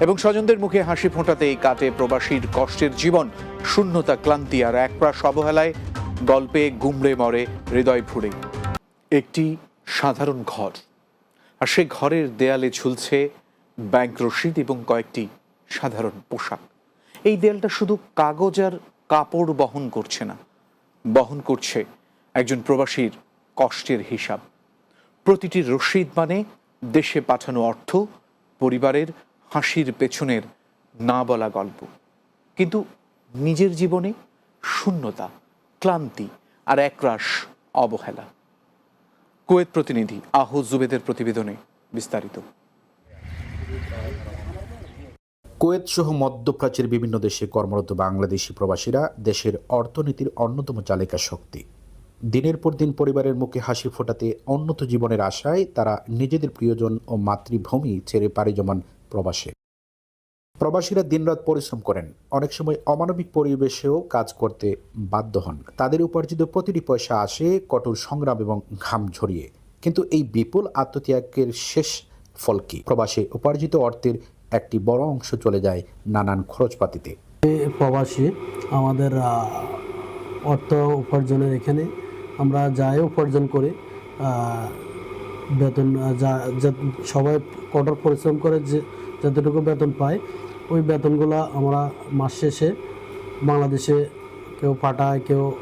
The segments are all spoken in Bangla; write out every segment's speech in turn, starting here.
এবং স্বজনদের মুখে হাসি ফোঁটাতেই কাটে প্রবাসীর কষ্টের জীবন, শূন্যতা, ক্লান্তি আর একপ্রাস অবহেলায়। গল্পে গুমড়ে মরে, হৃদয় ফুড়ে। একটি সাধারণ ঘর। আর সে ঘরের দেয়ালে ঝুলছে ব্যাংক রসিদ এবং কয়েকটি সাধারণ পোশাক। এই দেয়ালটা শুধু কাগজ আর কাপড় বহন করছে না। বহন করছে একজন প্রবাসীর কষ্টের হিসাব। প্রতিটি রসিদ মানে দেশে পাঠানো অর্থ, পরিবারের হাসির পেছনের না বলা গল্প। কিন্তু নিজের জীবনে শূন্যতা, ক্লান্তি আর একরাশ অবহেলা। কুয়েত প্রতিনিধি আহ জুবেদের প্রতিবেদনে বিস্তারিত। কুয়েত সহ মধ্যপ্রাচ্যের বিভিন্ন দেশে কর্মরত বাংলাদেশি প্রবাসীরা দেশের অর্থনীতির অন্যতম চালিকা শক্তি। দিনের পর দিন পরিবারের মুখে হাসি ফোটাতে উন্নত জীবনের আশায় তারা নিজেদের প্রিয়জন ও মাতৃভূমি ছেড়ে পাড়ি জমান প্রবাসে। প্রবাসীরা দিনরাত পরিশ্রম করেন। অনেক সময় অমানবিক পরিবেশেও কাজ করতে বাধ্য হন। তাদের উপার্জিত প্রতিটি পয়সা আসে কঠোর সংগ্রাম এবং ঘাম ঝরিয়ে। কিন্তু এই বিপুল আত্মত্যাগের শেষ ফল কি? প্রবাসে উপার্জিত অর্থের একটি বড় অংশ চলে যায় নানান খরচপাতিতে। প্রবাসী আমাদের অর্থ উপার্জনের এখানে আমরা যাই উপার্জন করি। বেতন যা সবাই কঠোর পরিশ্রম করে যে, যতটুকু বেতন পায়, ওই বেতনগুলো আমরা মাস শেষে বাংলাদেশে কেউ পাঠায়, কেউ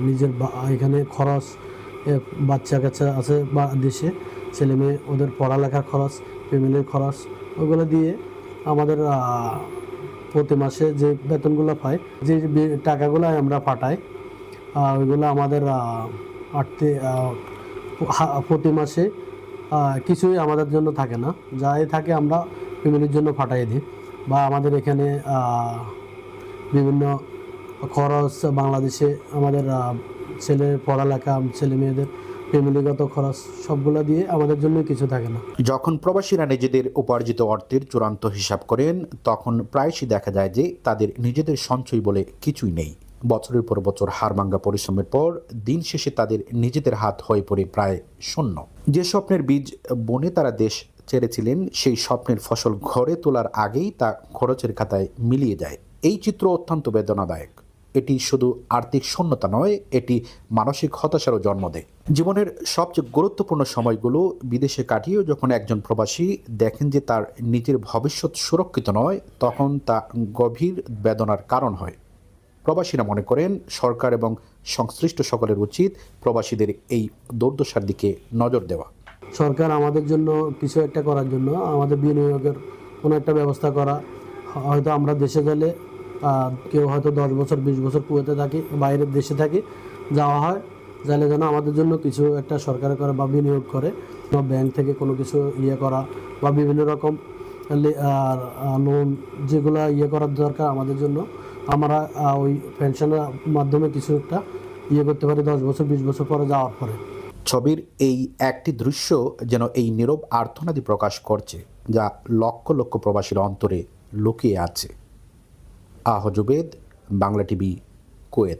নিজের এখানে খরচ বাচ্চা কাচ্চা আছে বা দেশে, ছেলে মেয়ে, ওদের পড়ালেখার খরচ, ফ্যামিলির খরচ, ওগুলো দিয়ে আমাদের প্রতি মাসে যে বেতনগুলো পাই যে টাকাগুলো আমরা পাঠাই ওইগুলো আমাদের হা- প্রতি মাসে কিছুই আমাদের জন্য থাকে না। যাই থাকে আমরা ফ্যামিলির জন্য ফাটাই দিই। বা আমাদের এখানে বিভিন্ন খরচ বাংলাদেশে আমাদের ছেলের পড়ালেখা, ছেলে মেয়েদের ফ্যামিলিগত খরচ সবগুলো দিয়ে আমাদের জন্য কিছু থাকে না। যখন প্রবাসীরা নিজেদের উপার্জিত অর্থের চূড়ান্ত হিসাব করেন, তখন প্রায়শই দেখা যায় যে তাদের নিজেদের সঞ্চয় বলে কিছুই নেই। বছরের পর বছর হারমাঙ্গা পরিশ্রমের পর দিন শেষে তাদের নিজেদের হাত হয়ে পড়ে প্রায় শূন্য। যে স্বপ্নের বীজ বনে তারা দেশ ছেড়েছিলেন, সেই স্বপ্নের ফসল ঘরে তোলার আগেই তা খরচের খাতায় মিলিয়ে যায়। এই চিত্র অত্যন্ত বেদনাদায়ক। এটি শুধু আর্থিক শূন্যতা নয়, এটি মানসিক হতাশারও জন্ম দেয়। জীবনের সবচেয়ে গুরুত্বপূর্ণ সময়গুলো বিদেশে কাটিয়েও যখন একজন প্রবাসী দেখেন যে তার নিজের ভবিষ্যৎ সুরক্ষিত নয়, তখন তা গভীর বেদনার কারণ হয়। প্রবাসীরা মনে করেন, সরকার এবং সংশ্লিষ্ট সকলের উচিত প্রবাসীদের এই দুর্দশার দিকে নজর দেওয়া। সরকার আমাদের জন্য কিছু একটা করার জন্য, আমাদের বিনিয়োগের কোনো একটা ব্যবস্থা করা। হয়তো আমরা দেশে গেলে কেউ হয়তো দশ বছর, বিশ বছর কুয়েতে থাকি, বাইরের দেশে থাকি, যাওয়া হয়। যাইলে যেন আমাদের জন্য কিছু একটা সরকার করে বা বিনিয়োগ করে, বা ব্যাংক থেকে কোনো কিছু ইয়ে করা, বা বিভিন্ন রকম লোন যেগুলো ইয়ে করার দরকার আমাদের জন্য। আমরা ওই পেনশনের মাধ্যমে কিছু একটা ইয়ে করতে পারি দশ বছর, বিশ বছর পরে যাওয়ার পরে। ছবির এই একটি দৃশ্য যেন এই নীরব আর্থনাদি প্রকাশ করছে, যা লক্ষ লক্ষ প্রবাসীর অন্তরে লুকিয়ে আছে। আহ জুবেদ বাংলা টিভি, কুয়েত।